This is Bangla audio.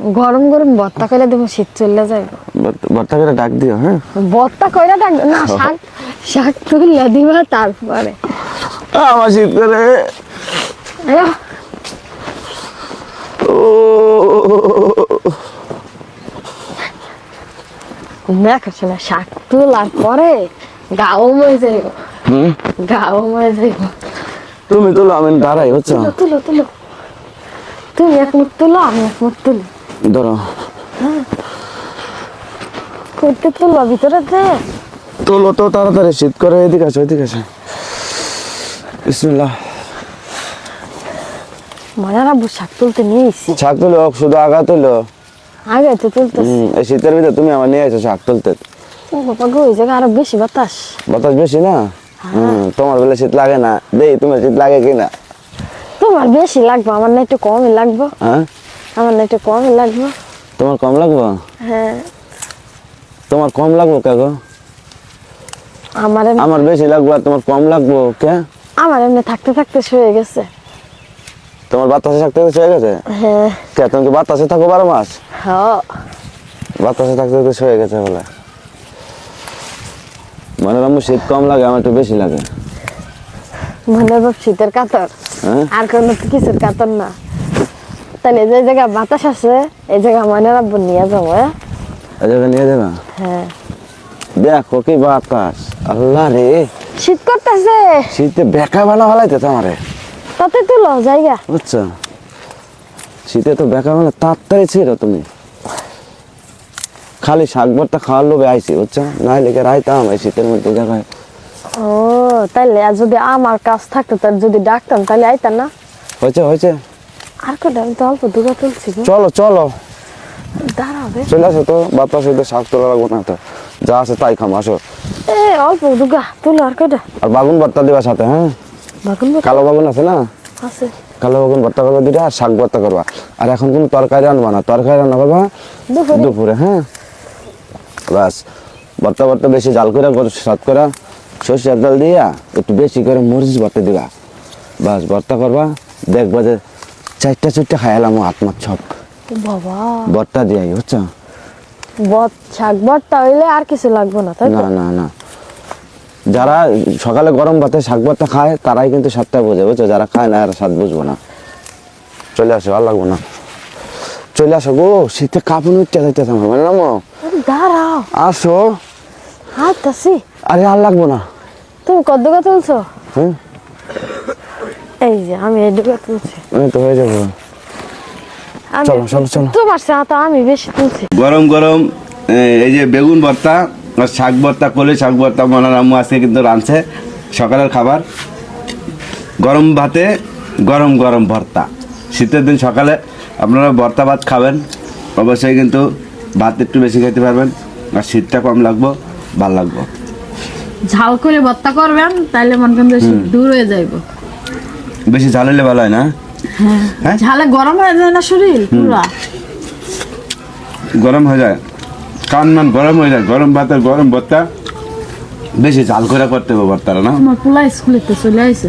গরম গরম ভর্তা কইলা দেবো শীত চলে যাইব। ভর্তা করে ডাক দিও হ্যাঁ? ভর্তা কইরা ডাক না শাক শাক তুললে দিবা তারপরে। আমার শীত করে। দেখো শোনা শাক তোলার পরে গাও মরে যাইব। হুম? গাও মরে যাইব। তুমি তো আমি দাঁড়াই বুঝছ? তুলো তুলো তুলো। তুমি এক মুঠ তুলো আমি এক তুলি। ধরো করতে তুলো ভিতরে তোলো তো তাড়াতাড়ি শীত করে এদিকে বিসমিল্লাহ। মনে রাখব শাক তুলতে নিয়ে এসছি। শাক তুলো শুধু আগা তুলো। আগে তো এই শীতের ভিতরে তুমি আমার নিয়ে এসো শাক তুলতে। ও বাবা গো ওই জায়গায় আরও বেশি বাতাস। বাতাস বেশি না? হুম, তোমার বেলা শীত লাগে না। দেই তোমার শীত লাগে কিনা? তোমার বেশি লাগবে আমার না একটু কমই লাগবে। হ্যাঁ? আমার না একটু কমই লাগবে। তোমার কম লাগবো? হ্যাঁ। তোমার কম লাগবো কে গো? আমার আমার বেশি লাগবো আর তোমার কম লাগবো কে? আমার এমনি থাকতে থাকতে শুয়ে গেছে। তোমার বাতাসে থাকতে থাকতে হয়ে গেছে? হ্যাঁ। কে তুমি কি বাতাসে থাকো বারো মাস? হ্যাঁ। বাতাসে থাকতে থাকতে হয়ে গেছে বলে। মানে আমার শীত কম লাগে আমার একটু বেশি লাগে। মনে বাপ শীতের কাতর। হ্যাঁ? আর কোনো কিছুর কাতর না। তাহলে যে জায়গায় বাতাস আছে এই জায়গা মনে রাখব নিয়ে যাব হ্যাঁ? এই জায়গায় নিয়ে যাবা? হ্যাঁ। দেখো কি বাতাস। আল্লাহ রে। শীত করতেছে। শীতে বেকা তোমারে তাতে তুলো জায়গা। বুঝছ? শীতে তো বেকা তাড়াতাড়ি ছিল তুমি। খালি শাক ভর্তা খাওয়ার লোভে আইছি বুঝছ? না লেগে রাইতাম এই শীতের মধ্যে জায়গায় ও তাইলে আর যদি আমার কাজ থাকতো তার যদি ডাকতাম তাহলে আইতাম না? হয়েছে হয়েছে। আর কটা আমি তো অল্প দুগা তুলছি চলো চলো। দাঁড়াবে চলে আসো তো বাতাস হইতে শাক তোলা লাগবো না তো। যা আছে তাই খাম আসো। এ অল্প দুগা তুলো আর কটা আর বাগুন দিবা সাথে হ্যাঁ? বাগুন কালো বাগুন আছে না? আছে। কালো বাগুন ভর্তা করবা দুটা আর শাক ভর্তা করবা। আর এখন কোনো তরকারি আনবা না। তরকারি রান্না করবা দুপুরে। দুপুরে হ্যাঁ? বাস ভর্তা ভর্তা বেশি জাল করে সাত করে সর্ষের তেল দিয়া একটু বেশি করে মরিচ ভর্তা দিবা। বাস ভর্তা করবা দেখবা যে চারটা চারটা খাইলাম হাত মাছ সব। বাবা। ভর্তা দিয়াই বুঝছ? বট শাক বটটা হইলে আর কিছু লাগবে না তাই না না না। যারা সকালে গরম ভাতে শাক ভর্তা খায় তারাই কিন্তু স্বাদটা বোঝে বুঝছ? যারা খায় না আর স্বাদ বুঝব না। চলে আসো ভালো লাগবো না। চলে আসো গো শীতে কাপড় উঠতে আমার মানে নামো। আরে দাঁড়াও আসো। হাঁটতাছি আরে আর লাগবো না। তুমি কত তুলছো? হ্যাঁ। এই যে আমি এই তুলছি। আমি তো হয়ে যাব। চলো, চলো, চলো। তোমার সাথে আমি বেশি তুলছি। গরম গরম এই যে বেগুন ভর্তা আর শাক ভর্তা করলে শাক ভর্তা মনার আম্মু আজকে কিন্তু রাঁধছে। সকালের খাবার। গরম ভাতে গরম গরম ভর্তা। শীতের দিন সকালে আপনারা ভর্তা ভাত খাবেন। অবশ্যই কিন্তু ভাত একটু বেশি খেতে পারবেন। আর শীতটা কম লাগবো ভালো লাগবো। ঝাল করে ভর্তা করবেন তাহলে মনে করেন দূর হয়ে যাইব। বেশি ঝাল হলে ভালো হয় না? ঝালে গরম হয়ে যায় না শরীর? পুরা। গরম হয়ে যায়। কান মান গরম হয়ে যায়। গরম ভাতের গরম ভর্তা। বেশি ঝাল করে করতে হবে ভর্তারা না? তোমার পোলা স্কুলে তো চলে আইছে।